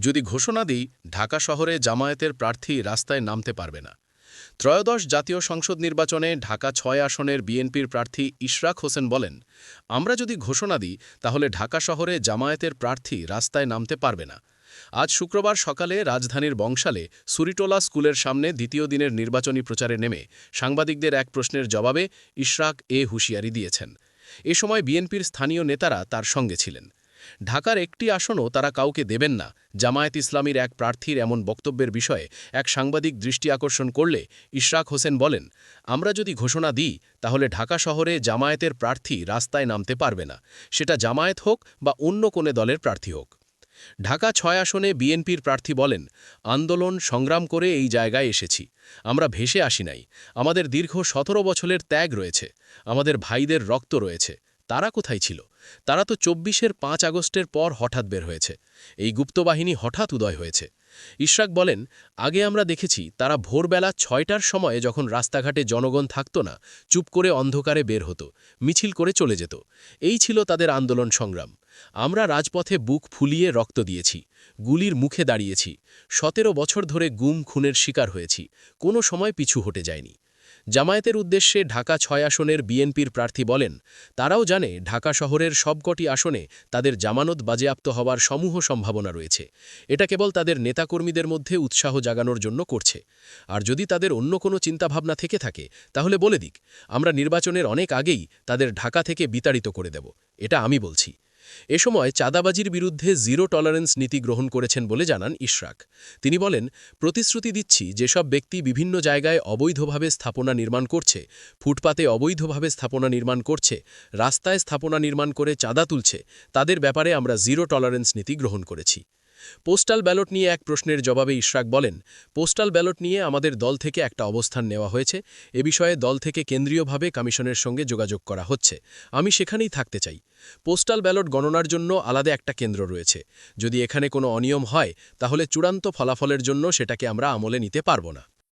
যদি ঘোষণা দিই, ঢাকা শহরে জামায়াতের প্রার্থী রাস্তায় নামতে পারবে না। ত্রয়োদশ জাতীয় সংসদ নির্বাচনে ঢাকা ছয় আসনের বিএনপির প্রার্থী ইশরাক হোসেন বলেন, আমরা যদি ঘোষণা দিই, তাহলে ঢাকা শহরে জামায়াতের প্রার্থী রাস্তায় নামতে পারবে না। আজ শুক্রবার সকালে রাজধানীর বংশালে সুরিটোলা স্কুলের সামনে দ্বিতীয় দিনের নির্বাচনী প্রচারে নেমে সাংবাদিকদের এক প্রশ্নের জবাবে ইশরাক এ হুঁশিয়ারি দিয়েছেন। এ সময় বিএনপির স্থানীয় নেতারা তার সঙ্গে ছিলেন। ঢাকার একটি আসনও তারা কাউকে দেবেন না। জামায়াত ইসলামীর এক প্রার্থীর এমন বক্তব্যের বিষয়ে এক সাংবাদিক দৃষ্টি আকর্ষণ করলে ইশরাক হোসেন বলেন, আমরা যদি ঘোষণা দিই, তাহলে ঢাকা শহরে জামায়াতের প্রার্থী রাস্তায় নামতে পারবে না। সেটা জামায়াত হোক বা অন্য কোনো দলের প্রার্থী হোক। ঢাকা ছয় আসনে বিএনপির প্রার্থী বলেন, আন্দোলন সংগ্রাম করে এই জায়গায় এসেছি। আমরা ভেসে আসি নাই। আমাদের দীর্ঘ সতেরো বছরের ত্যাগ রয়েছে। আমাদের ভাইদের রক্ত রয়েছে। তারা কোথায় ছিল? তারা তো চব্বিশের পাঁচ আগস্টের পর হঠাৎ বের হয়েছে। এই গুপ্তবাহিনী হঠাৎ উদয় হয়েছে। ইশরাক বলেন, আগে আমরা দেখেছি তারা ভোরবেলা ছয়টার সময়ে যখন রাস্তাঘাটে জনগণ থাকত না, চুপ করে অন্ধকারে বের হতো, মিছিল করে চলে যেত। এই ছিল তাদের আন্দোলন সংগ্রাম। আমরা রাজপথে বুক ফুলিয়ে রক্ত দিয়েছি, গুলির মুখে দাঁড়িয়েছি। সতেরো বছর ধরে গুম, খুনের শিকার হয়েছি। কোনো সময় পিছু হটে যায়নি। জামায়াতের উদ্দেশ্যে ঢাকা ছয় আসনের বিএনপির প্রার্থী বলেন, তারাও জানে ঢাকা শহরের সবকটি আসনে তাদের জামানত বাজেয়াপ্ত হওয়ার সমূহ সম্ভাবনা রয়েছে। এটা কেবল তাদের নেতাকর্মীদের মধ্যে উৎসাহ জাগানোর জন্য করছে। আর যদি তাদের অন্য কোনো চিন্তাভাবনা থেকে থাকে, তাহলে বলে দিক, আমরা নির্বাচনের অনেক আগেই তাদের ঢাকা থেকে বিতাড়িত করে দেব। এটা আমি বলছি। এ সময় চাঁদাবাজির বিরুদ্ধে জিরো টলারেন্স নীতি গ্রহণ করেছেন বলে জানান ইশরাক। তিনি বলেন, প্রতিশ্রুতি দিচ্ছি, যেসব ব্যক্তি বিভিন্ন জায়গায় অবৈধভাবে স্থাপনা নির্মাণ করছে, ফুটপাতে অবৈধভাবে স্থাপনা নির্মাণ করছে, রাস্তায় স্থাপনা নির্মাণ করে চাঁদা তুলছে, তাদের ব্যাপারে আমরা জিরো টলারেন্স নীতি গ্রহণ করেছি। পোস্টাল ব্যালট নিয়ে এক প্রশ্নের জবাবে ইশরাক বলেন, পোস্টাল ব্যালট নিয়ে আমাদের দল থেকে একটা অবস্থান নেওয়া হয়েছে, এ বিষয়ে দল থেকে কেন্দ্রীয়ভাবে কমিশনের সঙ্গে যোগাযোগ করা হচ্ছে। আমি সেখানেই থাকতে চাই। পোস্টাল ব্যালট গণনার জন্য আলাদা একটা কেন্দ্র রয়েছে। যদি এখানে কোনো অনিয়ম হয়, তাহলে চূড়ান্ত ফলাফলের জন্য সেটাকে আমরা আমলে নিতে পারব না।